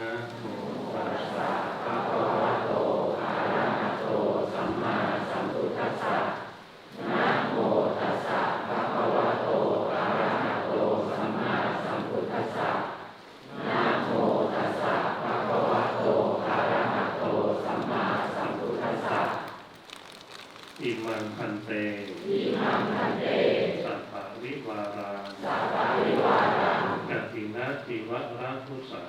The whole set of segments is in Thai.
นะโมตัสสะภะคะวะโตอะระหะโตสัมมาสัมพุทธัสสะนะโมตัสสะภะคะวะโตอะระหะโตสัมมาสัมพุทธัสสะนะโมตัสสะภะคะวะโตอะระหะโตสัมมาสัมพุทธัสสะอิมังพันเตอิมังพันเตสัพพะวิวาราสัพพะวิวารากัตถินาจิวะราภุสัง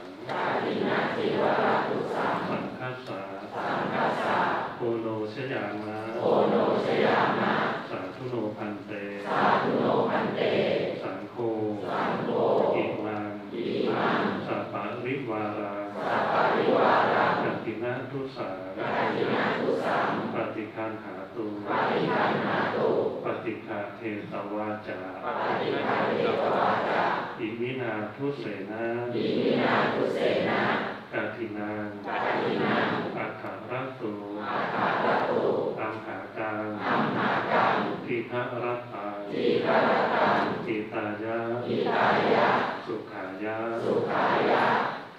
สังคัสสะสังคัสสะโอโนช ยามะโอโนชยามะสาธุโนพันเต สาธุโนพันเต สังโฆสังโฆอิมังอิมังสัพปะริวาราสัพปะริวารากัตตินาทุสังกัตตินาทุสังปฏิคันหาตุปฏิคันหาตุปฏิคาเทสวาจาปฏิคาเทสวาจาอิมินาทุเสนาอิมินาทุเสนากาทินางกาทินาง การทิฆรัตตังทิฆรัตตังอิตายะอิตายะ สุขายะ สุขายะ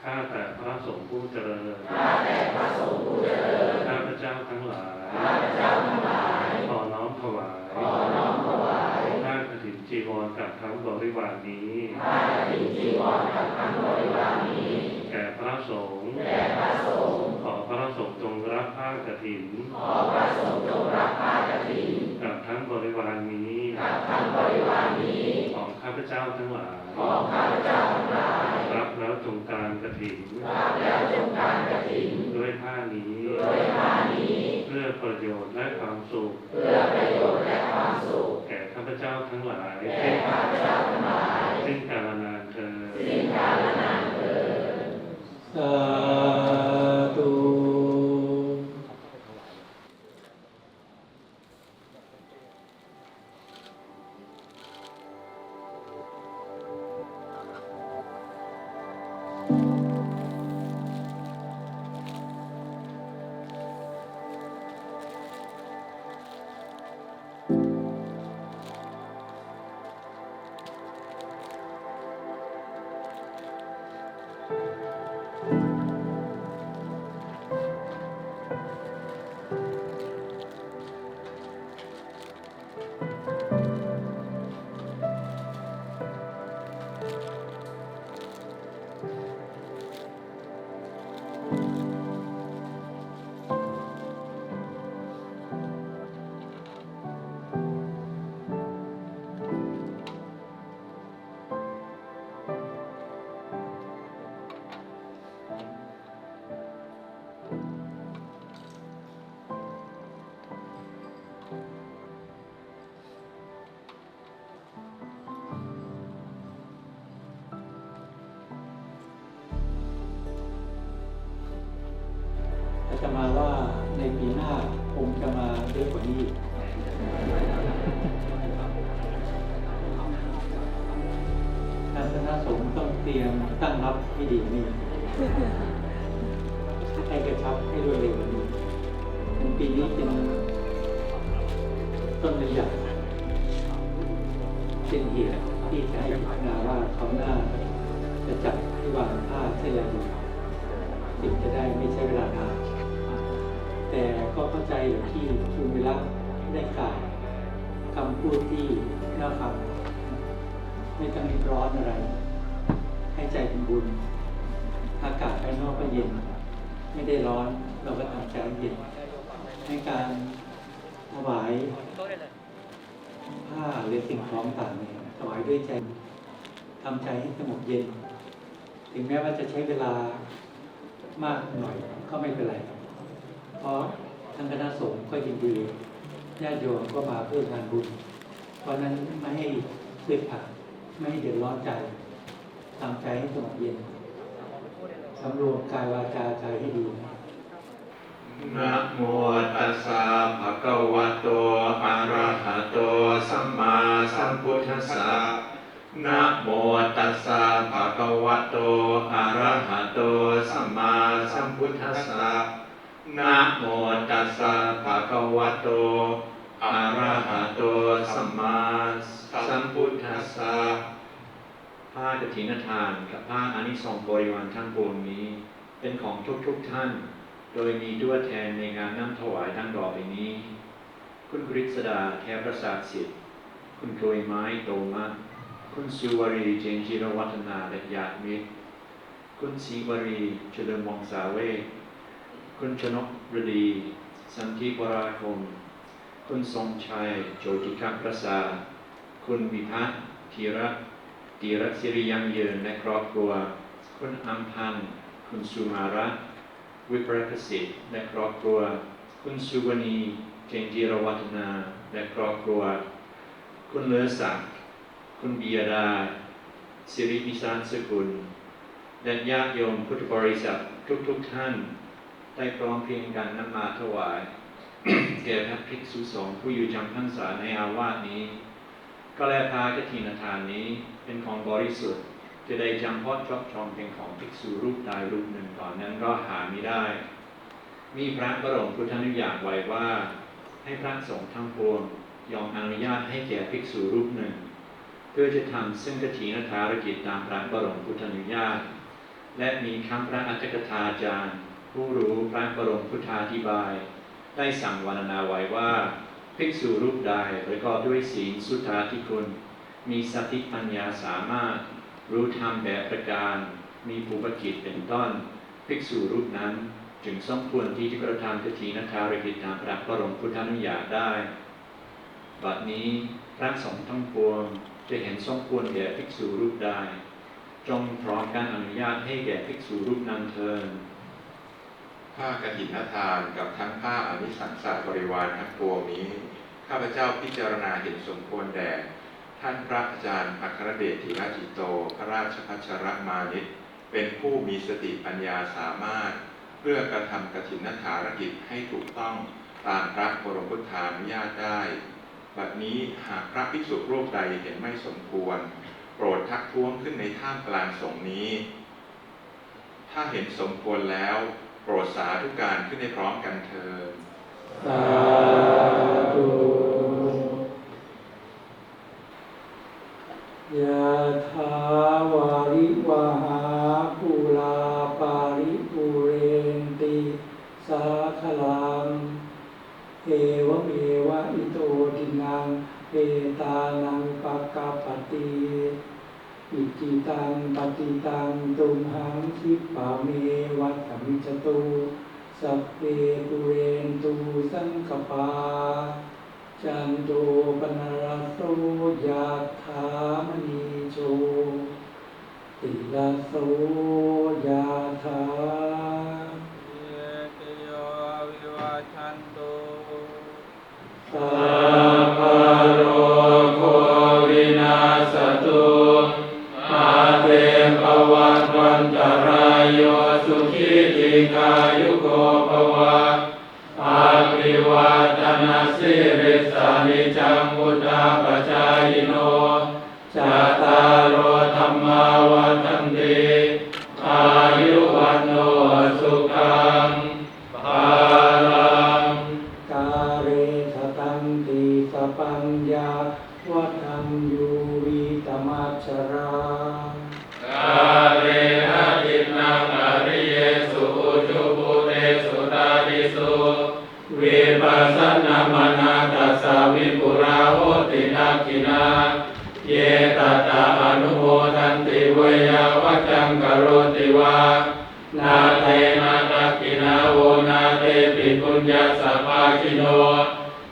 ข้าแต่พระสงฆ์ผู้เจริญ ข้าแต่พระสงฆ์ผู้เจริญ ข้าพเจ้าทั้งหลาย ข้าพเจ้าทั้งหลาย ขอน้อมถวาย ขอน้อมถวายข้ากฐินจีวรกับทั้งบริวารนี้ข้ากฐินจีวรกับทั้งบริวารนี้ แก่พระสงฆ์ แก่พระสงฆ์ ขอพระสงฆ์จงรับผ้ากฐิน ขอพระสงฆ์จงรับผ้ากฐิน กับทั้งบริวารนี้ กับทั้งบริวารนี้ ของข้าพ เจ้าทั้งหลายของข้าพเจ้าทั้งหลายรับแล้วจงการกระถิ่นรับแล้วจงการกระถิ่นด้วยผ้านี้ด้วยผ้านี้ เพื่อประโยชน์และความสุข เพื่อประโยชน์และความสุข แก่ข้าพเจ้าทั้งหลายแก่ข้าพเจ้าทั้งหลาย อาจะมาว่าในปีหน้าคงจะมาเยอะกว่านี้อีกทางคณะสงฆ์ต้องเตรียมตั้งรับให้ดีนี่ให้กระชับให้รวดเร็วนี้ในปีนี้เป็นต้นระยะเป็นเหตุที่จะให้พิจารณาว่าเขาหน้าจะจัดให้วางผ้าเส้นอะไรดีจึงจะได้ไม่ใช้เวลานาน แต่ก็เข้าใจอย่างที่คุณวิระได้กล่าวคำพูดที่น่าฟังไม่ต้องรีบร้อนอะไร ให้ใจเป็นบุญ อากาศภายนอกก็เย็น ไม่ได้ร้อนเราก็ทำใจเย็นในการถวายผ้าหรือสิ่งของต่างเนี่ยถวายด้วยใจทำใจให้สงบเย็น ถึงแม้ว่าจะใช้เวลามากหน่อยก็ไม่เป็นไร เพราะทางคณะสงฆ์ก็ยินดีญาติโยมก็มาเพื่องานบุญ เพราะนั้นไม่ให้เลือดผ่านไม่ให้เดือดร้อนใจทำใจให้สงบเย็นสำรวมกายวาจาใจให้ดีนะโมตัสสะภะคะวะโตอะระหะโตสัมมาสัมพุทธัสสะนะโมตัสสะภะคะวะโตอะระหะโตสัมมาสัมพุทธัสสะ นะโมตัสสะภะคะวะโตอะระหะโตสัมมาสัมพุทธัสสะผ้ากฐินทานกับผ้าอานิสงส์บริวารทั้งปวงนี้ เป็นของทุกๆท่าน โดยมีด้วยแทนในงานน้ำถวายดังดอไปนี้ คุณกฤษดาแทประสาทสิทธิ์ คุณโกยไม้โตมะ คุณสุวรีเจนจิรวัฒนาและญาติมิตร คุณศรีวรีเฉลิมวงศาเวช คุณชนกฤดี สันติวราคมคุณทรงชัย โจติคัประสา คุณวิพัฒน์ธีระตีระศิริยังเยินและครอบครัว คุณอัมพันธ์ คุณสุมารัตน์วิปรกสิทธิ์และครอบครัว คุณสุวณีเจนจิรวัฒนาและครอบครัว คุณเลือศักดิ์คุณบียดาสิริพิสารสกุลและญาติโยมพุทธบริษัททุกๆทท่าน ได้พร้อมเพียงกันนำมาถวาย แก่พระภิกษุสงฆ์ผู้อยู่จำพรรษาในอาวาสนี้ ก็แลพากฐินทานนี้เป็นของบริสุทธิ์ จะได้จำเพาะชอบชองเป็นของภิกษุรูปใดรูปหนึ่งก่อนนั้นก็หาไม่ได้ มีพระบรมพุทธนุญาตไว้ว่า ให้พระสงฆ์ทั้งปวงยอมอนุญาตให้แก่ภิกษุรูปหนึ่ง เพื่อจะทำซึ่งกฐินทารกิจตามพระบรมพุทธนุญาต และมีคำพระอัจฉริยาจารย์ ผู้รู้พระบรมพุทธาธิบาย ได้สั่งวรรณนาไว้ว่า ภิกษุรูปใดประกอบด้วยศีลสุทธาธิคุณ มีสติปัญญาสามารถ รู้ธรรมแบบประการ มีภูปกิจเป็นต้น ภิกษุรูปนั้นจึงสมควรที่จะกระทำกฐินทารกิตามพระบรมพุทธานุญาตได้ บัดนี้พระสงฆ์ทั้งปวงจะเห็นสมควรแก่ภิกษุรูปใดจงพร้อมการอนุญาตให้แก่ภิกษุรูปนั้นเทิน ผ้ากฐินทานกับทั้งผ้าอนิสังสาบริวารทั้งปวงนี้ ข้าพเจ้าพิจารณาเห็นสมควรแด่ท่านพระอาจารย์อัครเดชธีรจิตโต พระราชพัชรมานิตเป็นผู้มีสติปัญญาสามารถ เพื่อกระทำกฐินทารกิจให้ถูกต้องตามพระบรมพุทธานุญาตได้ บัดนี้หากพระภิกษุรูปใดเห็นไม่สมควร โปรดทักท้วงขึ้นในท่ามกลางสงนี้ ถ้าเห็นสมควรแล้ว โปรดสาธุการขึ้นในพร้อมกันเถิดสาธุยะถาวาริวหาปุลาปาริปุเรนติสาคลัง เอวเมวะอิโตทินังเปตานังปะกาปติ อิจิตังปฏิตังตุมหังคิปะเมวัตมิจตุสัพเพปุเรนตุสังกปาจันโตปนารสโสยะถามณีโชติลาโสยะถาเยตโยวิวัชันตุสัพ สสนามนาตัสสวิปุราโหตินักินา เยตตาอนุโมทันติเวยาวัจังกโรติวา นาเทนาตักินาโวนาเตปิปุญญาสภาคิโน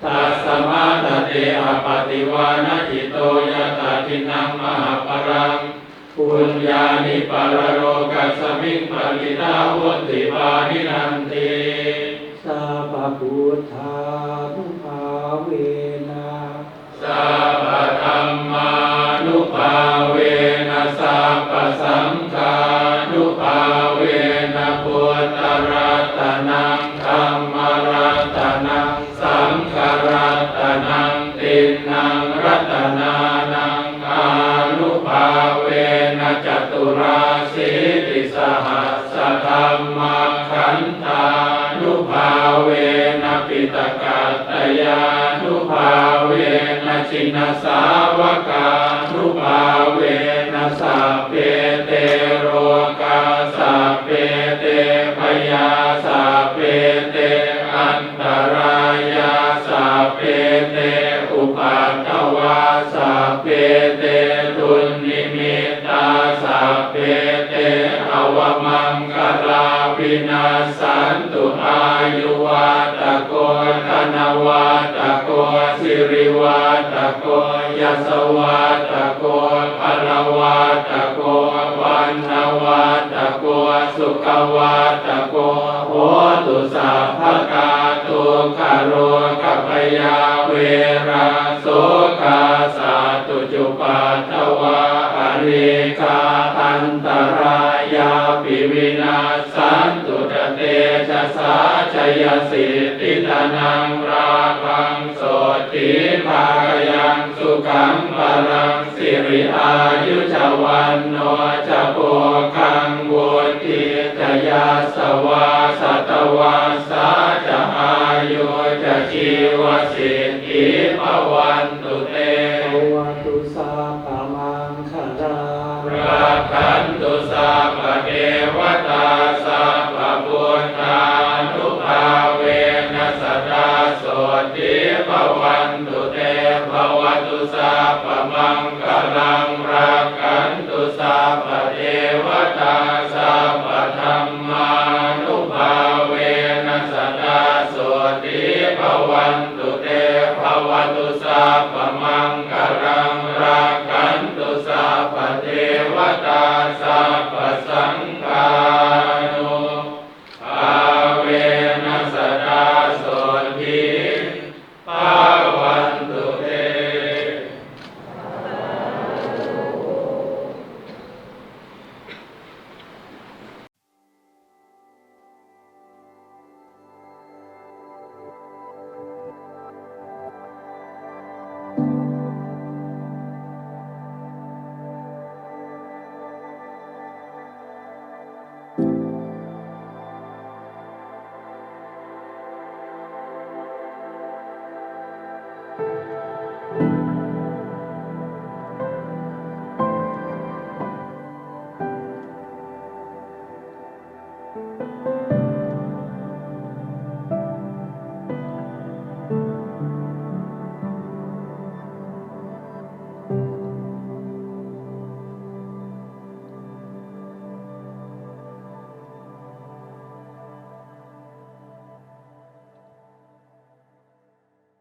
ตัสสมาตเตอปฏิวานาจิตโตยตาทินังมหาปรังปุญญานิปารโรกัสสมิงปริตาวุติปานินันติ สัพพุทธานุภาเวนะสัพพธรรมานุภาเวนะสัพพสังฆานุภาเวนะพุทธรัตนังธรรมรัตนังสังฆรัตนังตินังรัตนานัง ยานุภาเวนะจินสาวกานุภาเวนะสัพเพ โกยัสวัตโกภลวัตโกวันนวัตโกสุขวัตโกโหตุสัพพกาตุขโรกัพยาเวราโสกาสาตุจุปัตวาอริกาอันตรายาปิวินาสันตุตเตชะสาชยสิทธิตนังรา ขังพลังสิริอายุจวันโนจะโพคังบุติจะยาสวาสัตวาสาจะอายุจะชีวสิทธิภวันตุเตภวตุสาปามังคาราราคันตุสัพพเทวตา กังรัง